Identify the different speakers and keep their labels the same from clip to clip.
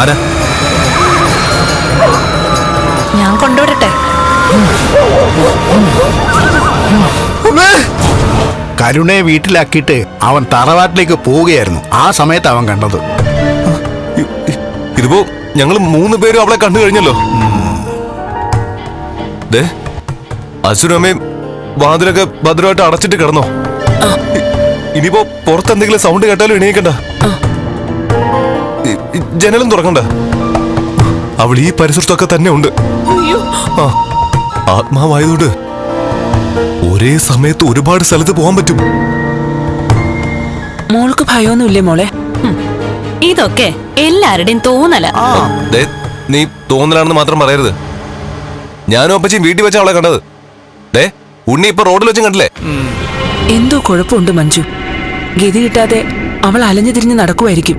Speaker 1: ആരാ?
Speaker 2: ഞാൻ കൊണ്ടുവിടട്ടെ
Speaker 3: കരുണയെ വീട്ടിലാക്കിയിട്ട് അവൻ തറവാട്ടിലേക്ക് പോവുകയായിരുന്നു. ആ സമയത്ത് അവൻ കണ്ടത്.
Speaker 1: ഇതിപ്പോ ഞങ്ങൾ മൂന്ന് പേരും അവളെ കണ്ടു കഴിഞ്ഞല്ലോ. ദേ അച്ഛനും അമ്മയും വാതിലൊക്കെ ഭദ്രമായിട്ട് അടച്ചിട്ട് കിടന്നോ. ഇനിയിപ്പോ പുറത്തെന്തെങ്കിലും സൗണ്ട് കേട്ടാലും എണീക്കണ്ട. ജനലും തുറക്കണ്ട. അവൾ ഈ പരിസരത്തൊക്കെ തന്നെ ഉണ്ട്. ആ ആത്മാവായതുകൊണ്ട് ഒരേ സമയത്ത് ഒരുപാട് സ്ഥലത്ത് പോകാൻ പറ്റും.
Speaker 4: മോൾക്ക് ഭയമൊന്നുമില്ലേ മോളെ?
Speaker 2: ഇതൊക്കെ എല്ലാവരുടെയും തോന്നല.
Speaker 1: ദേ, നീ തോന്നലാണെന്ന് മാത്രം പറയരുത്. ഞാനും അപ്പച്ചിയും വീട്ടിൽ വെച്ച അവളെ കണ്ടത്. ദേ ഉണ്ണി ഇപ്പൊ റോഡിൽ വെച്ചും കണ്ടില്ലേ?
Speaker 4: എന്തോ കുഴപ്പമുണ്ട് മഞ്ജു. ഗതി കിട്ടാതെ അവൾ അലഞ്ഞു തിരിഞ്ഞ് നടക്കുമായിരിക്കും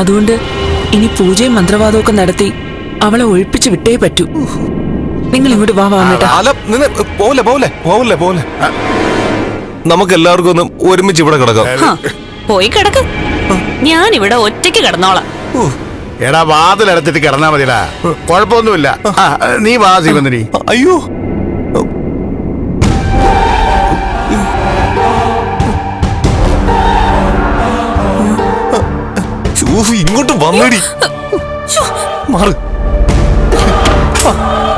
Speaker 4: അതുകൊണ്ട് ഇനി പൂജയും മന്ത്രവാദവും ഒക്കെ നടത്തി അവളെ ഒഴിപ്പിച്ച് വിട്ടേ പറ്റൂ. നിങ്ങൾ ഇങ്ങോട്ട് വാ
Speaker 1: പോലെ പോലെ പോവല്ലേ പോലെ നമുക്ക് എല്ലാവർക്കും ഒന്ന് ഒരുമിച്ച് ഇവിടെ കിടക്കാം.
Speaker 2: പോയി കിടക്ക്. ഞാൻ ഇവിടെ ഒറ്റയ്ക്ക് കിടന്നോളാം.
Speaker 3: എടാ വാതിലടച്ചിട്ട് കിടന്നാ മതിടാ കുഴപ്പമൊന്നുമില്ല. നീ വാ ശിവന്തിനി
Speaker 1: അയ്യോ. ഇങ്ങോട്ട് വന്നടി. മാറ്.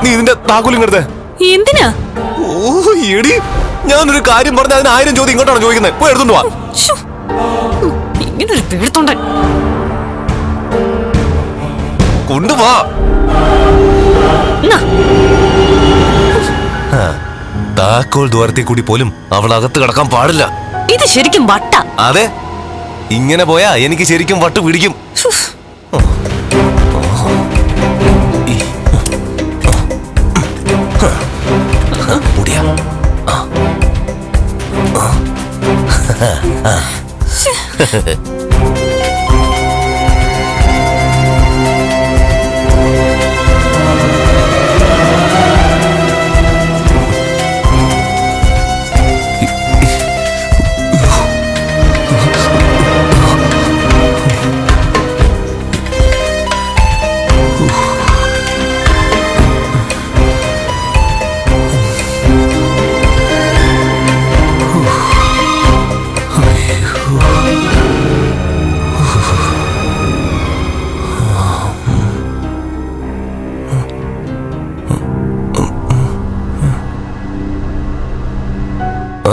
Speaker 1: നീ ഇതിന്റെ താക്കോലും കെടുത്തേ
Speaker 2: എന്തിനാ?
Speaker 1: ഓ എടി ഞാനൊരു കാര്യം പറഞ്ഞ അതിന് ആയിരം ചോദ്യം ഇങ്ങോട്ടാണ് ചോദിക്കുന്നത് പോയി എടുത്തോണ്ട് വാ.
Speaker 2: ഇങ്ങനൊരു പേഴ്ത്തോണ്ടൻ.
Speaker 1: കൊണ്ടുവാ താക്കോൽ ദ്വാരത്തിൽ കൂടി പോലും അവൾ അകത്ത് കിടക്കാൻ പാടില്ല.
Speaker 2: ഇത് ശരിക്കും വട്ട.
Speaker 1: അതെ. ഇങ്ങനെ പോയാ എനിക്ക് ശരിക്കും വട്ട് പിടിക്കും. ആ.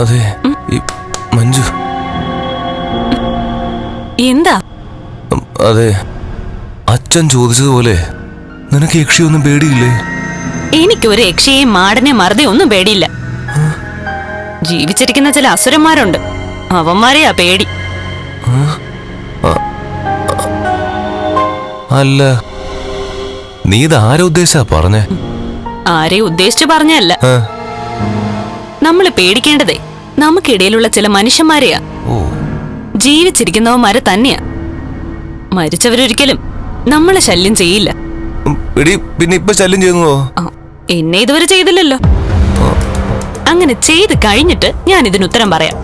Speaker 1: അതെ ഈ മഞ്ജു.
Speaker 2: എന്താ?
Speaker 1: ഉം, അതെ അച്ഛൻ ചോദിച്ചതുപോലെ നിനക്ക് യക്ഷിയൊന്നും പേടിയില്ലേ?
Speaker 2: എനിക്കൊരു യക്ഷിയെയും മാടനെ മറുതെ ഒന്നും പേടിയില്ല. ജീവിച്ചിരിക്കുന്ന ചില അസുരന്മാരുണ്ട്. അവന്മാരെയാ പേടി.
Speaker 1: അല്ല നീ ഇത് ആരെ ഉദ്ദേശിച്ചാ പറഞ്ഞേ?
Speaker 2: ആരെ ഉദ്ദേശിച്ചു പറഞ്ഞല്ല.
Speaker 1: ആ,
Speaker 2: നമ്മൾ പേടിക്കേണ്ടതേ. നമുക്കിടയിലുള്ള ചില മനുഷ്യന്മാരെയാ. ജീവിച്ചിരിക്കുന്നവന്മാരെ തന്നെയാ. മരിച്ചവരൊരിക്കലും നമ്മളെ ശല്യം ചെയ്യില്ല.
Speaker 1: പിന്നെ ഇപ്പൊ ശല്യം ചെയ്യുന്നതോ?
Speaker 2: എന്നെ ഇതുവരെ ചെയ്തില്ലല്ലോ. അങ്ങനെ ചെയ്ത് കഴിഞ്ഞിട്ട് ഞാൻ ഇതിന് ഉത്തരം പറയാം.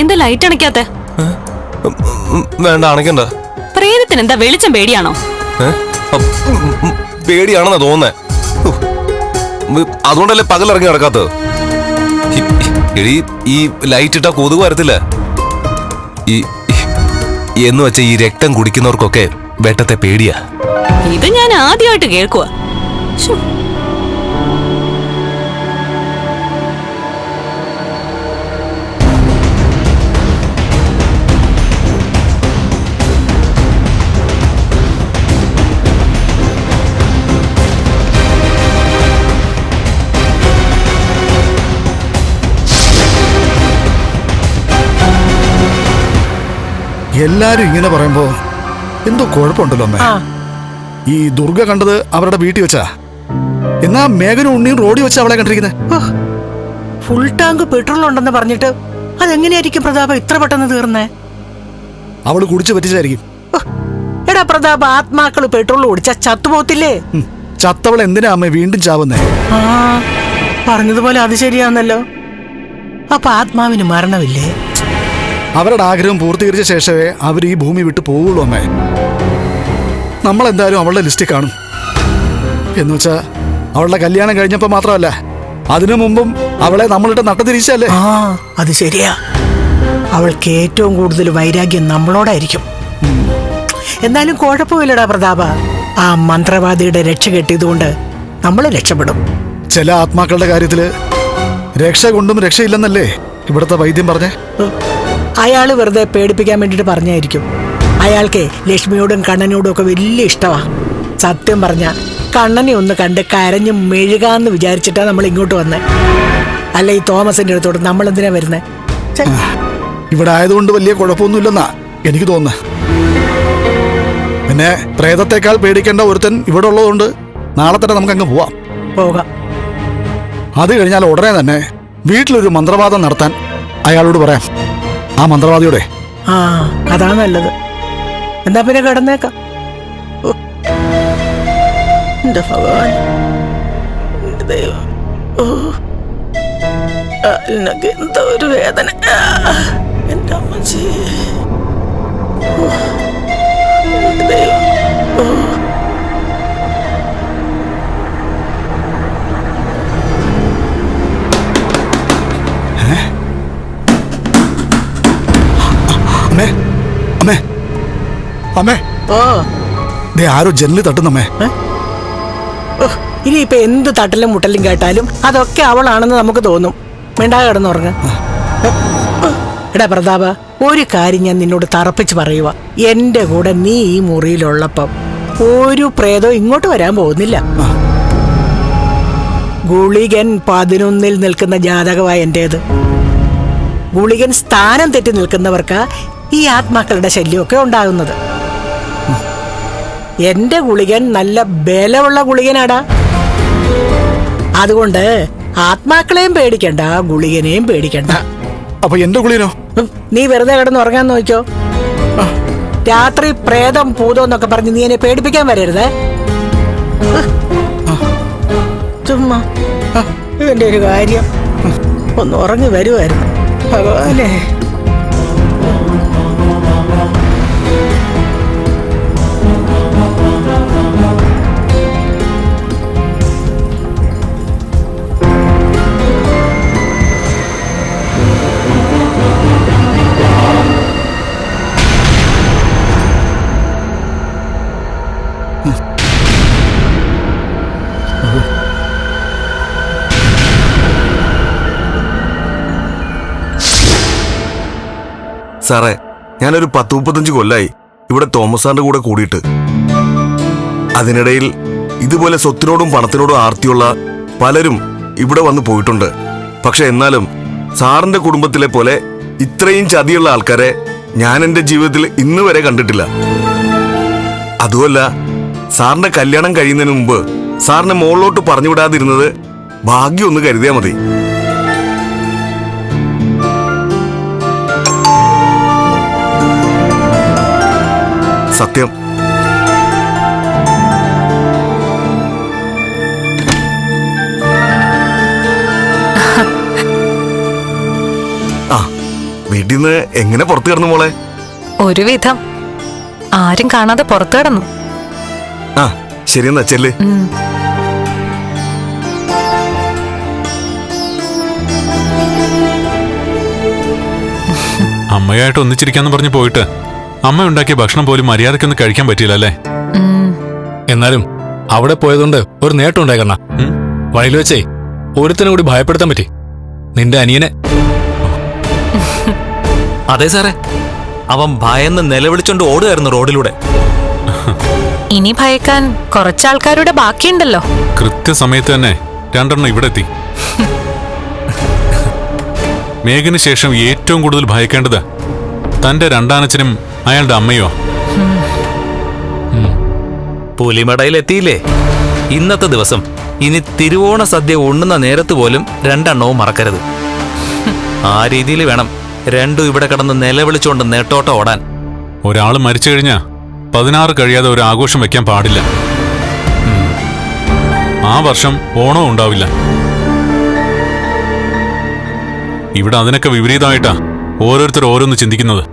Speaker 2: എന്താ ലൈറ്റ് അണയ്ക്കാത്ത?
Speaker 1: വേണ്ട അണക്കണ്ട
Speaker 2: പ്രേതത്തിന് എന്താ വെളിച്ചം പേടിയാണോ?
Speaker 1: പേടിയാണെന്നാ തോന്നുന്നേ. അതുകൊണ്ടല്ലേ പകൽ പകലിറങ്ങി നടക്കാത്തത്? എടി ഈ ലൈറ്റ് ഇട്ടാ കൊതുക് വരത്തില്ല. ഈ- എന്ന് വെച്ച ഈ രക്തം കുടിക്കുന്നവർക്കൊക്കെ വെട്ടത്തെ പേടിയാ.
Speaker 2: ഇത് ഞാൻ ആദ്യമായിട്ട് കേൾക്കുക
Speaker 3: എല്ലാരും ഇങ്ങനെ പറയുമ്പോ എന്തോ കുഴപ്പമുണ്ടല്ലോ അമ്മ. ഈ ദുർഗ കണ്ടത് അവരുടെ വീട്ടിൽ വെച്ചാ? എന്നാ മേഘനും ഉണ്ണിയും റോഡിൽ വെച്ചാ അവളെ കണ്ടിരിക്കുന്നത്
Speaker 5: ഫുൾ ടാങ്ക് പെട്രോൾ ഉണ്ടെന്ന് പറഞ്ഞിട്ട് അതെങ്ങനെയായിരിക്കും പ്രതാപ ഇത്ര പെട്ടെന്ന് തീർന്നേ?
Speaker 3: അവൾ കുടിച്ചു പറ്റിച്ചായിരിക്കും.
Speaker 5: എടാ പ്രതാപ ആത്മാക്കൾ പെട്രോൾ ഓടിച്ച ചത്തുപോത്തില്ലേ
Speaker 3: ചത്തവൾ ചത്തവൾ എന്തിനാ അമ്മ വീണ്ടും ചാവുന്നേ?
Speaker 5: ആ പറഞ്ഞതുപോലെ അത് ശരിയാന്നല്ലോ. അപ്പൊ ആത്മാവിന് മരണമില്ലേ?
Speaker 3: അവരുടെ ആഗ്രഹം പൂർത്തീകരിച്ച ശേഷമേ അവർ ഈ ഭൂമി വിട്ടു പോവുള്ളൂ അമ്മേ. നമ്മളെന്തായാലും അവളുടെ ലിസ്റ്റിൽ കാണും. എന്ന് വെച്ചാ അവളുടെ കല്യാണം കഴിഞ്ഞപ്പോൾ മാത്രമല്ല അതിനു മുമ്പും അവളെ നമ്മളിട്ട് നട്ടതിരിച്ചല്ലേ?
Speaker 5: ആ അത് ശരിയാ. അവൾക്ക് ഏറ്റവും കൂടുതൽ വൈരാഗ്യം നമ്മളോടായിരിക്കും. എന്നാലും കുഴപ്പമില്ലടാ പ്രതാപ. ആ മന്ത്രവാദിയുടെ രക്ഷ കെട്ടിയതുകൊണ്ട് നമ്മൾ രക്ഷപ്പെടും.
Speaker 3: ചില ആത്മാക്കളുടെ കാര്യത്തിൽ രക്ഷ കൊണ്ടും രക്ഷയില്ലെന്നല്ലേ ഇവിടുത്തെ വൈദ്യം പറഞ്ഞേ?
Speaker 5: അയാൾ വെറുതെ പേടിപ്പിക്കാൻ വേണ്ടിട്ട് പറഞ്ഞായിരിക്കും. അയാൾക്ക് ലക്ഷ്മിയോടും കണ്ണനോടും ഒക്കെ വലിയ ഇഷ്ടമാ സത്യം പറഞ്ഞ കണ്ണനെ ഒന്ന് കണ്ട് കരഞ്ഞ് മെഴുകാന്ന് വിചാരിച്ചിട്ടാ നമ്മൾ ഇങ്ങോട്ട് വന്നേ. അല്ല ഈ തോമസിന്റെ അടുത്തോട്ട് നമ്മൾ എന്തിനാ വരുന്നത്
Speaker 3: ഇവിടെ ആയതുകൊണ്ട് വലിയ കുഴപ്പമൊന്നുമില്ലെന്നാ എനിക്ക് തോന്നുന്നത് പിന്നെ പ്രേതത്തെക്കാൾ പേടിക്കേണ്ട ഒരുത്തൻ ഇവിടെ ഉള്ളതുകൊണ്ട് നാളെ തന്നെ നമുക്ക് അങ്ങ് പോവാം.
Speaker 5: പോകാം.
Speaker 3: അത് കഴിഞ്ഞാൽ ഉടനെ തന്നെ വീട്ടിലൊരു മന്ത്രവാദം നടത്താൻ അയാളോട് പറയാം. ആ മന്ത്രവാദിയോടെ.
Speaker 5: ആ അതാ നല്ലത്. എന്നാ പിന്നെ കിടന്നേക്കാം. എന്റെ ഭഗവാൻ. ദൈവം. എന്താ ഒരു വേദന. എന്റെ അമ്മച്ചി. ദൈവം. ഓ.
Speaker 3: അമ്മേ അമ്മേ. അമ്മേ. ദേ ആരോ ജനലിൽ തട്ടുന്നമ്മേ.
Speaker 5: ഇനി ഇനിയിപ്പൊ എന്ത് തട്ടലും മുട്ടലും കേട്ടാലും അതൊക്കെ അവളാണെന്ന് നമുക്ക് തോന്നും. മിണ്ടാ കിടന്നുറങ്ങ എടാ പ്രതാപ ഒരു കാര്യം ഞാൻ നിന്നോട് തറപ്പിച്ച് പറയുക എന്റെ കൂടെ നീ ഈ മുറിയിലുള്ളപ്പം ഒരു പ്രേതവും ഇങ്ങോട്ട് വരാൻ പോകുന്നില്ല. ഗുളികൻ പതിനൊന്നിൽ നിൽക്കുന്ന ജാതകമായ എന്റേത്. ഗുളികൻ സ്ഥാനം തെറ്റി നിൽക്കുന്നവർക്ക് ഈ ആത്മാക്കളുടെ ശല്യമൊക്കെ ഉണ്ടാകുന്നത്. എന്റെ ഗുളികൻ നല്ല ബലമുള്ള ഗുളികനാടാ. അതുകൊണ്ട് ആത്മാക്കളെയും പേടിക്കണ്ട ഗുളികനെയും പേടിക്കണ്ട.
Speaker 3: അപ്പൊ എന്റെ
Speaker 5: ഗുളികനോ? നീ വെറുതെ കിടന്ന് ഉറങ്ങാൻ നോക്കിയോ രാത്രി പ്രേതം പൂതോ എന്നൊക്കെ പറഞ്ഞ് നീ എന്നെ പേടിപ്പിക്കാൻ വരരുത്. ചുമ്മാ. ഇതിന്റെ ഒരു കാര്യം. ഒന്ന് ഉറങ്ങി വരുമായിരുന്നു ഭഗവാനെ.
Speaker 6: സാറേ ഞാനൊരു പത്ത് മുപ്പത്തഞ്ച് കൊല്ലായി ഇവിടെ തോമസ് സാറിന്റെ കൂടെ കൂടിയിട്ട്. അതിനിടയിൽ ഇതുപോലെ സ്വത്തിനോടും പണത്തിനോടും ആർത്തിയുള്ള പലരും ഇവിടെ വന്ന് പോയിട്ടുണ്ട്. പക്ഷെ എന്നാലും സാറിന്റെ കുടുംബത്തിലെ പോലെ ഇത്രയും ചതിയുള്ള ആൾക്കാരെ ഞാൻ എന്റെ ജീവിതത്തിൽ ഇന്ന് വരെ കണ്ടിട്ടില്ല. അതുമല്ല സാറിന്റെ കല്യാണം കഴിയുന്നതിന് മുമ്പ് സാറിനെ മുകളിലോട്ട് പറഞ്ഞു ഭാഗ്യം ഒന്ന് കരുതിയാ മതി. സത്യം. ആ വീട്ടിൽ നിന്ന് എങ്ങനെ പുറത്തു കിടന്നു മോളെ?
Speaker 7: ഒരുവിധം. ആരും കാണാതെ പുറത്തു കിടന്നു.
Speaker 6: ആ ശരിയെന്നാ ചെല്ല്.
Speaker 8: അമ്മയായിട്ട് ഒന്നിച്ചിരിക്കാന്ന് പറഞ്ഞു പോയിട്ട്. അമ്മ ഉണ്ടാക്കിയ ഭക്ഷണം പോലും മര്യാദക്കൊന്നും കഴിക്കാൻ പറ്റിയില്ല അല്ലേ
Speaker 9: എന്നാലും അവിടെ പോയതുകൊണ്ട് ഒരു നേട്ടം
Speaker 8: ഉണ്ടായിക്കണ.
Speaker 9: വഴിയിൽ വെച്ചേ ഒരുത്തനും കൂടി ഭയപ്പെടുത്താൻ പറ്റി. നിന്റെ അനിയനെ.
Speaker 10: അതെ സാറേ. അവൻ ഭയന്ന് നിലവിളിച്ചോണ്ട് ഓടുകയായിരുന്നു റോഡിലൂടെ.
Speaker 7: ഇനി ഭയക്കാൻ കുറച്ചാൾക്കാരുടെ ബാക്കിയുണ്ടല്ലോ.
Speaker 8: കൃത്യസമയത്ത് തന്നെ രണ്ടെണ്ണം ഇവിടെ എത്തി. മേഘന് ശേഷം ഏറ്റവും കൂടുതൽ ഭയക്കേണ്ടത് തന്റെ രണ്ടാനച്ഛനും അയാളുടെ അമ്മയോ?
Speaker 10: പുലിമടയിൽ എത്തിയില്ലേ ഇന്നത്തെ ദിവസം. ഇനി തിരുവോണ സദ്യ ഉണ്ണുന്ന നേരത്ത് പോലും രണ്ടെണ്ണവും മറക്കരുത്. ആ രീതിയിൽ വേണം രണ്ടും ഇവിടെ കിടന്ന് നിലവിളിച്ചുകൊണ്ട് നേട്ടോട്ടം ഓടാൻ.
Speaker 8: ഒരാൾ മരിച്ചു കഴിഞ്ഞാ പതിനാറ് കഴിയാതെ ഒരു ആഘോഷം വെക്കാൻ പാടില്ല. ആ വർഷം ഓണവും ഉണ്ടാവില്ല. ഇവിടെ അതിനൊക്കെ വിപരീതമായിട്ടാ ഓരോരുത്തർ ഓരോന്ന് ചിന്തിക്കുന്നത്.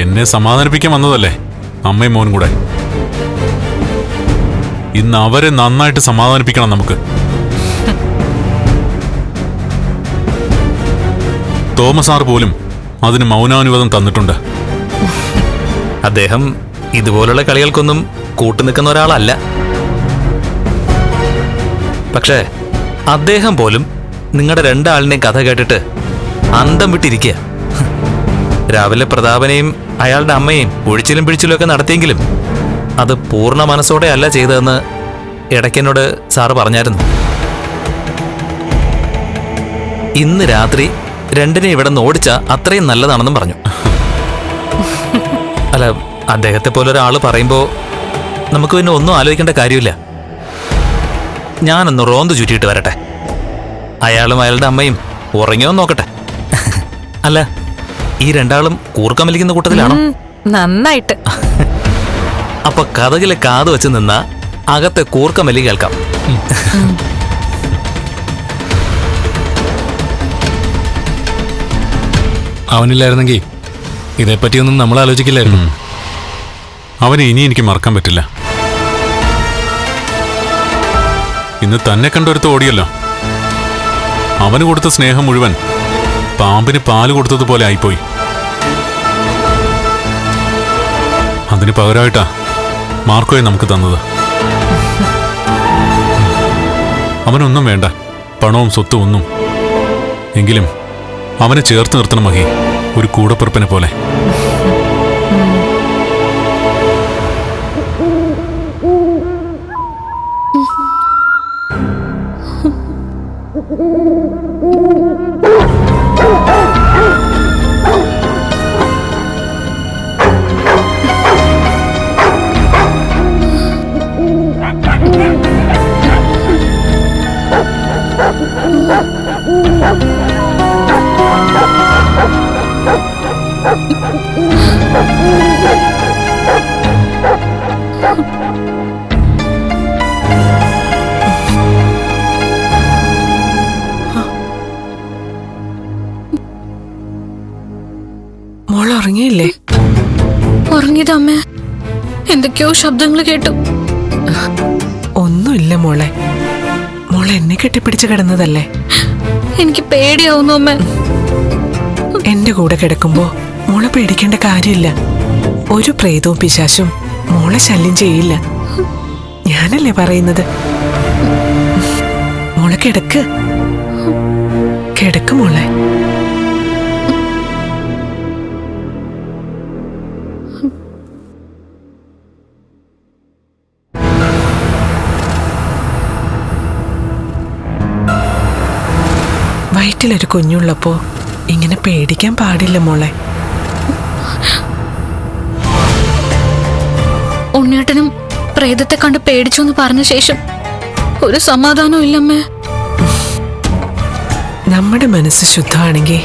Speaker 8: എന്നെ സമാധാനിപ്പിക്കാൻ വന്നതല്ലേ? അമ്മയും മോനും കൂടെ. ഇന്ന് അവരെ നന്നായിട്ട് സമാധാനിപ്പിക്കണം നമുക്ക്. തോമസ് ആർ പോലും അതിന് മൗനാനുവാദം തന്നിട്ടുണ്ട്.
Speaker 10: അദ്ദേഹം ഇതുപോലുള്ള കളികൾക്കൊന്നും കൂട്ടുനിൽക്കുന്ന ഒരാളല്ല. പക്ഷേ അദ്ദേഹം പോലും നിങ്ങളുടെ രണ്ടാളിനെയും കഥ കേട്ടിട്ട് അന്തം വിട്ടിരിക്കുക. രാവിലെ പ്രതാപനെയും അയാളുടെ അമ്മയും ഒഴിച്ചിലും പിഴിച്ചിലും ഒക്കെ നടത്തിയെങ്കിലും അത് പൂർണ മനസ്സോടെ അല്ല ചെയ്തതെന്ന് ഇടയ്ക്കെന്നോട് സാറ് പറഞ്ഞായിരുന്നു. ഇന്ന് രാത്രി രണ്ടിനെ ഇവിടെ നിന്ന് ഓടിച്ച അത്രയും നല്ലതാണെന്നും പറഞ്ഞു. അല്ല അദ്ദേഹത്തെ പോലെ ഒരാൾ പറയുമ്പോൾ നമുക്ക് പിന്നെ ഒന്നും ആലോചിക്കേണ്ട കാര്യമില്ല. ഞാനൊന്ന് റോന്ത് ചുറ്റിയിട്ട് വരട്ടെ. അയാളും അയാളുടെ അമ്മയും ഉറങ്ങിയോ നോക്കട്ടെ. അല്ല ഈ രണ്ടാളും കൂർക്കം വലിക്കുന്ന കൂട്ടത്തിലാണോ
Speaker 2: നന്നായിട്ട്.
Speaker 10: അപ്പൊ കഥകിലെ കാത് വെച്ച് നിന്ന അകത്തെ കൂർക്കം വലി കേൾക്കാം.
Speaker 9: അവനില്ലായിരുന്നെങ്കിൽ ഇതേപ്പറ്റിയൊന്നും നമ്മൾ ആലോചിക്കില്ലായിരുന്നു.
Speaker 8: അവനെ ഇനി എനിക്ക് മറക്കാൻ പറ്റില്ല. ഇന്ന് തന്നെ കണ്ടൊരുത്ത് ഓടിയല്ലോ. അവന് കൊടുത്ത സ്നേഹം മുഴുവൻ പാമ്പിന് പാൽ കൊടുത്തതുപോലെ ആയിപ്പോയി. അതിന് പകരമായിട്ടാ മാർക്കോയെ നമുക്ക് തന്നത്. അവനൊന്നും വേണ്ട. പണവും സ്വത്തും ഒന്നും. എങ്കിലും അവനെ ചേർത്ത് നിർത്തണം മഹി. ഒരു കൂടപ്പിറപ്പിനെ പോലെ.
Speaker 2: ശബ്ദങ്ങൾ കേട്ടു.
Speaker 4: ഒന്നുമില്ല മോളെ. മോളെ എന്നെ കെട്ടിപ്പിടിച്ച് കിടന്നതല്ലേ?
Speaker 2: എനിക്ക് പേടിയാവുന്നു അമ്മ.
Speaker 4: എന്റെ കൂടെ കിടക്കുമ്പോ മോളെ പേടിക്കേണ്ട കാര്യമില്ല. ഒരു പ്രേതവും പിശാശും മോളെ ശല്യം ചെയ്യില്ല. ഞാനല്ലേ പറയുന്നത്? മോളെ കിടക്ക്. കിടക്ക് മോളെ. വയറ്റിലൊരു കുഞ്ഞുള്ളപ്പോ ഇങ്ങനെ പേടിക്കാൻ പാടില്ല മോളെ.
Speaker 2: ഉണ്ണിയേട്ടനും പ്രേതത്തെ കണ്ട് പേടിച്ചു എന്ന് പറഞ്ഞ ശേഷം ഒരു സമാധാനവും ഇല്ലമ്മേ.
Speaker 4: നമ്മുടെ മനസ്സ് ശുദ്ധമാണെങ്കിൽ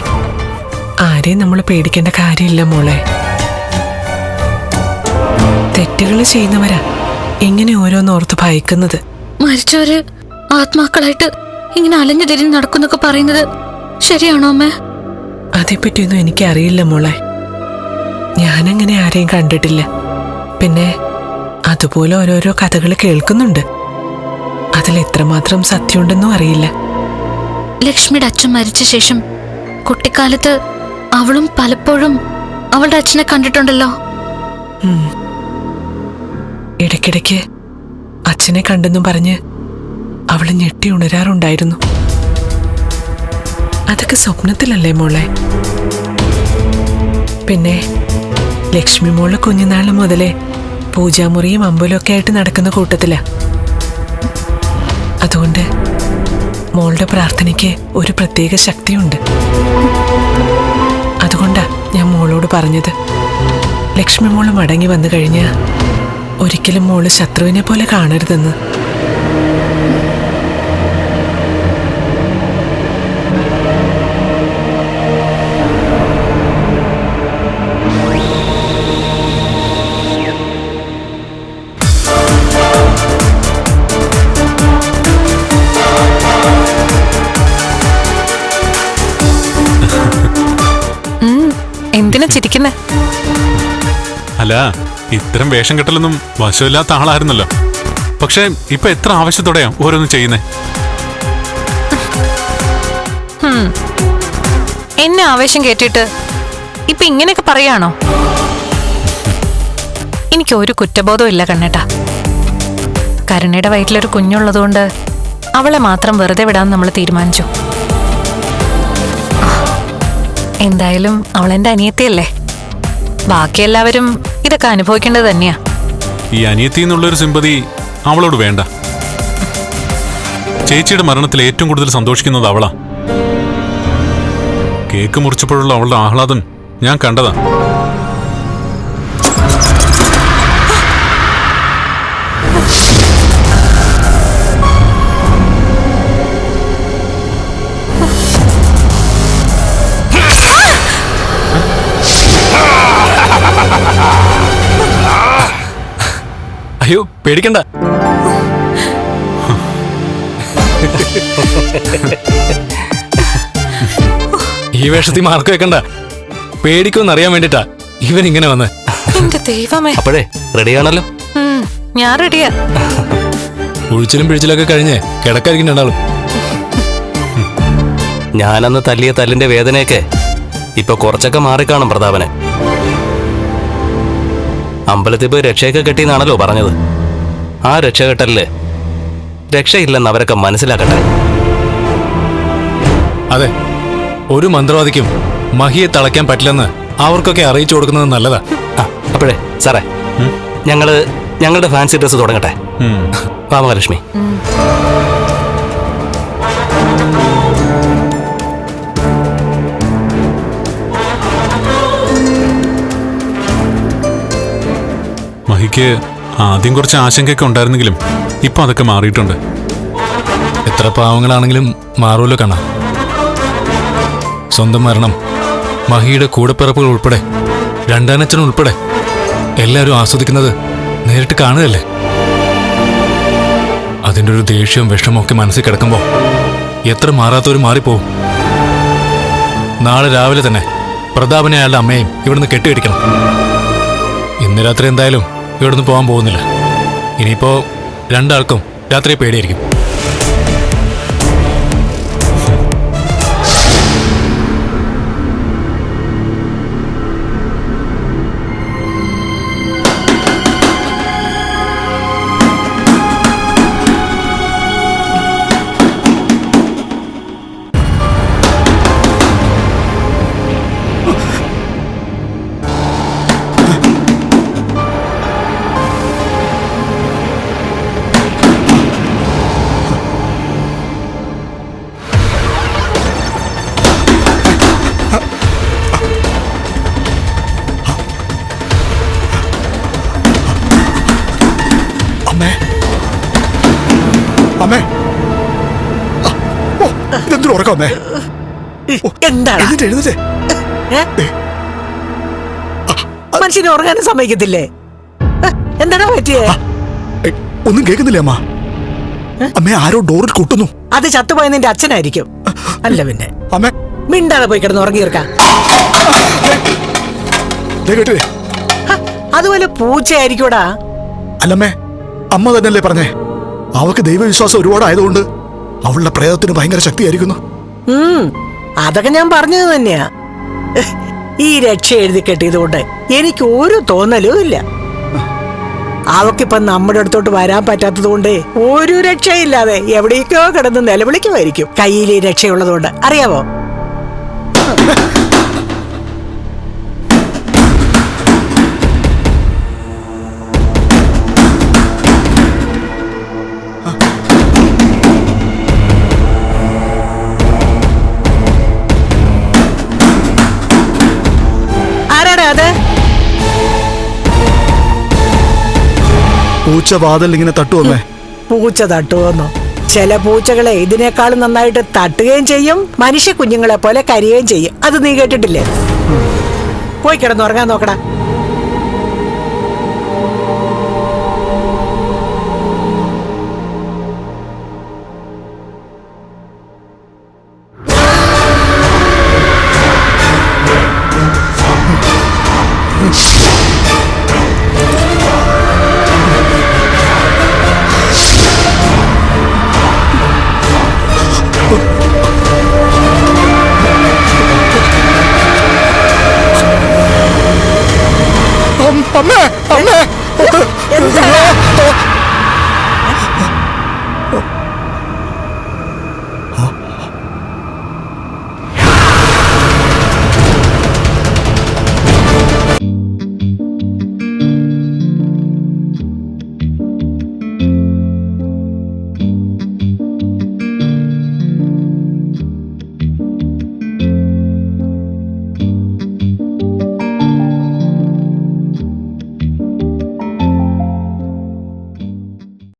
Speaker 4: ആരെയും നമ്മൾ പേടിക്കേണ്ട കാര്യമില്ല മോളെ. തെറ്റുകൾ ചെയ്യുന്നവരാ ഇങ്ങനെ ഓരോന്നോർത്ത് ഭയക്കുന്നത്.
Speaker 2: മരിച്ചവര് ആത്മാക്കളായിട്ട് ഇങ്ങനെ അലഞ്ഞു തിരിഞ്ഞ് നടക്കുന്നൊക്കെ പറയുന്നത് ശരിയാണോ അമ്മേ?
Speaker 4: അതേപ്പറ്റിയൊന്നും എനിക്കറിയില്ല മോളെ. ഞാനങ്ങനെ ആരെയും കണ്ടിട്ടില്ല. പിന്നെ അതുപോലെ ഓരോരോ കഥകൾ കേൾക്കുന്നുണ്ട്. അതിൽ എത്രമാത്രം സത്യമുണ്ടെന്നും അറിയില്ല.
Speaker 2: ലക്ഷ്മിയുടെ അച്ഛൻ മരിച്ച ശേഷം കുട്ടിക്കാലത്ത് അവളും പലപ്പോഴും അവളുടെ അച്ഛനെ കണ്ടിട്ടുണ്ടല്ലോ.
Speaker 4: ഇടയ്ക്കിടയ്ക്ക് അച്ഛനെ കണ്ടെന്നും പറഞ്ഞ് അവൾ ഞെട്ടി ഉണരാറുണ്ടായിരുന്നു. അതൊക്കെ സ്വപ്നത്തിലല്ലേ മോളെ? പിന്നെ ലക്ഷ്മി മോളെ കുഞ്ഞുനാൾ മുതലേ പൂജാമുറിയും അമ്പലമൊക്കെ ആയിട്ട് നടക്കുന്ന കൂട്ടത്തിലാ. അതുകൊണ്ട് മോളുടെ പ്രാർത്ഥനയ്ക്ക് ഒരു പ്രത്യേക ശക്തിയുണ്ട്. അതുകൊണ്ടാ ഞാൻ മോളോട് പറഞ്ഞത്. ലക്ഷ്മി മോൾ മടങ്ങി വന്നു കഴിഞ്ഞാൽ ഒരിക്കലും മോൾ ശത്രുവിനെ പോലെ കാണരുതെന്ന്.
Speaker 2: ചിരിക്കുന്നേ
Speaker 8: അല്ല ഇത്തരം വേഷം കെട്ടലൊന്നും വശമില്ലാത്ത ആളായിരുന്നല്ലോ. പക്ഷേ ഇപ്പൊ എത്ര ആവശ്യത്തോടെയാ ഓരോന്ന് ചെയ്യുന്നേ?
Speaker 2: എന്നെ ആവേശം കേട്ടിട്ട് ഇപ്പൊ ഇങ്ങനെയൊക്കെ പറയാണോ? എനിക്ക് ഒരു കുറ്റബോധവും ഇല്ല കണ്ണേട്ടാ. കരുണയുടെ വയറ്റിലൊരു കുഞ്ഞുള്ളതുകൊണ്ട് അവളെ മാത്രം വെറുതെ വിടാൻ നമ്മൾ തീരുമാനിച്ചു. എന്തായാലും അവളെന്റെ അനിയത്തിയല്ലേ? ബാക്കി എല്ലാവരും ഇതൊക്കെ അനുഭവിക്കേണ്ടത് തന്നെയാ.
Speaker 8: ഈ അനിയത്തി എന്നുള്ളൊരു സിമ്പതി അവളോട് വേണ്ട. ചേച്ചിയുടെ മരണത്തിൽ ഏറ്റവും കൂടുതൽ സന്തോഷിക്കുന്നത് അവളാ. കേക്ക് മുറിച്ചപ്പോഴുള്ള അവളുടെ ആഹ്ലാദം ഞാൻ കണ്ടതാ.
Speaker 9: പേടിക്കണ്ട. ഈ വേഷത്തിൽ മാർക്ക് വെക്കണ്ട. പേടിക്കുമെന്ന് അറിയാൻ വേണ്ടിട്ടാ ഇവൻ ഇങ്ങനെ വന്ന്.
Speaker 2: എന്റെ ദൈവമേ.
Speaker 10: അപ്പോഴേ റെഡിയാണല്ലോ
Speaker 2: ഉം, ഞാൻ റെഡിയാ
Speaker 9: ഒഴിച്ചിലും പിഴിച്ചിലൊക്കെ കഴിഞ്ഞ് കിടക്കായിരിക്കും രണ്ടാളും.
Speaker 10: ഞാനന്ന് തല്ലിയ തല്ലിന്റെ വേദനയൊക്കെ ഇപ്പൊ കുറച്ചൊക്കെ മാറിക്കാണും പ്രതാപനെ. അമ്പലത്തിൽ പോയി രക്ഷയൊക്കെ കെട്ടിയെന്നാണല്ലോ പറഞ്ഞത്. ആ രക്ഷകെട്ടലിൽ? രക്ഷയില്ലെന്ന് അവരൊക്കെ മനസ്സിലാക്കട്ടെ.
Speaker 9: അതെ ഒരു മന്ത്രവാദിക്കും മഹിയെ തളയ്ക്കാൻ പറ്റില്ലെന്ന് അവർക്കൊക്കെ അറിയിച്ചു കൊടുക്കുന്നത് നല്ലതാ.
Speaker 10: അപ്പോഴേ സാറേ ഞങ്ങൾ ഞങ്ങളുടെ ഫാൻസി ഡ്രസ് തുടങ്ങട്ടെ. വാ
Speaker 8: മഹിക്ക് ആദ്യം കുറച്ച് ആശങ്കയൊക്കെ ഉണ്ടായിരുന്നെങ്കിലും ഇപ്പൊ അതൊക്കെ മാറിയിട്ടുണ്ട്.
Speaker 9: എത്ര പാവങ്ങളാണെങ്കിലും മാറുമല്ലോ കണ്ണ. സ്വന്തം മരണം മഹിയുടെ കൂടപ്പിറപ്പുകൾ ഉൾപ്പെടെ രണ്ടാനച്ഛൻ ഉൾപ്പെടെ എല്ലാവരും ആസ്വദിക്കുന്നത് നേരിട്ട് കാണുകയല്ലേ? അതിന്റെ ഒരു ദേഷ്യവും വിഷമമൊക്കെ മനസ്സിൽ കിടക്കുമ്പോൾ എത്ര മാറാത്തവർ മാറിപ്പോവും. നാളെ രാവിലെ തന്നെ പ്രതാപനെ അയാളുടെ അമ്മയും ഇവിടുന്ന് കെട്ടിയടിക്കണം. ഇന്ന് രാത്രി എന്തായാലും ഇവിടുന്ന് പോകാൻ പോകുന്നില്ല. ഇനിയിപ്പോ രണ്ടാൾക്കും രാത്രി പേടിയായിരിക്കും.
Speaker 3: ഇതെന്തൊരു ഉറക്കം വന്നേ
Speaker 5: എന്താണ്
Speaker 3: എന്നിട്ട് എഴുന്നേറ്റ്.
Speaker 5: മനുഷ്യനെ ഉറങ്ങാനും സമ്മതിക്കത്തില്ലേ? ഏ, എന്താടാ പറ്റിയേ?
Speaker 3: ഒന്നും കേൾക്കുന്നില്ലേ അമ്മ? അമ്മേ ആരോ ഡോറിൽ കൊട്ടുന്നു.
Speaker 5: അത് ചത്തുപോയ നിന്റെ അച്ഛനായിരിക്കും അല്ല പിന്നെ.
Speaker 3: അമ്മ.
Speaker 5: മിണ്ടാതെ പോയി കിടന്ന് ഉറങ്ങിയിരിക്കാം
Speaker 3: ദേ കേട്ടില്ലേ?
Speaker 5: അതുപോലെ പൂച്ചയായിരിക്കൂടാ.
Speaker 3: അല്ലമ്മേ അമ്മ തന്നെയല്ലേ പറഞ്ഞേ? അവക്ക് ദൈവവിശ്വാസം ഒരുപാടായതുകൊണ്ട് അവളുടെ പ്രേതത്തിന് ഭയങ്കര ശക്തിയായിരിക്കുന്നു.
Speaker 5: അതൊക്കെ ഞാൻ പറഞ്ഞത് തന്നെയാ. ഈ രക്ഷ എഴുതി കെട്ടിയതുകൊണ്ട് എനിക്ക് ഒരു തോന്നലും ഇല്ല. അവക്കിപ്പം നമ്മുടെ അടുത്തോട്ട് വരാൻ പറ്റാത്തത് കൊണ്ട് ഒരു രക്ഷയില്ലാതെ എവിടേക്കോ കിടന്ന് നിലവിളിക്കുമായിരിക്കും. കയ്യിൽ ഈ രക്ഷയുള്ളതുകൊണ്ട്. അറിയാവോ? അത്
Speaker 3: പൂച്ച വാതിൽ ഇങ്ങനെ തട്ടുവന്നേ?
Speaker 5: പൂച്ച തട്ടുവന്നോ. ചില പൂച്ചകളെ ഇതിനേക്കാൾ നന്നായിട്ട് തട്ടുകയും ചെയ്യും. മനുഷ്യ കുഞ്ഞുങ്ങളെ പോലെ കരയുകയും ചെയ്യും. അത് നീ കേട്ടിട്ടില്ലേ? പോയി കിടന്നുറങ്ങാൻ നോക്കടാ.
Speaker 3: 宝妹儿，宝妹，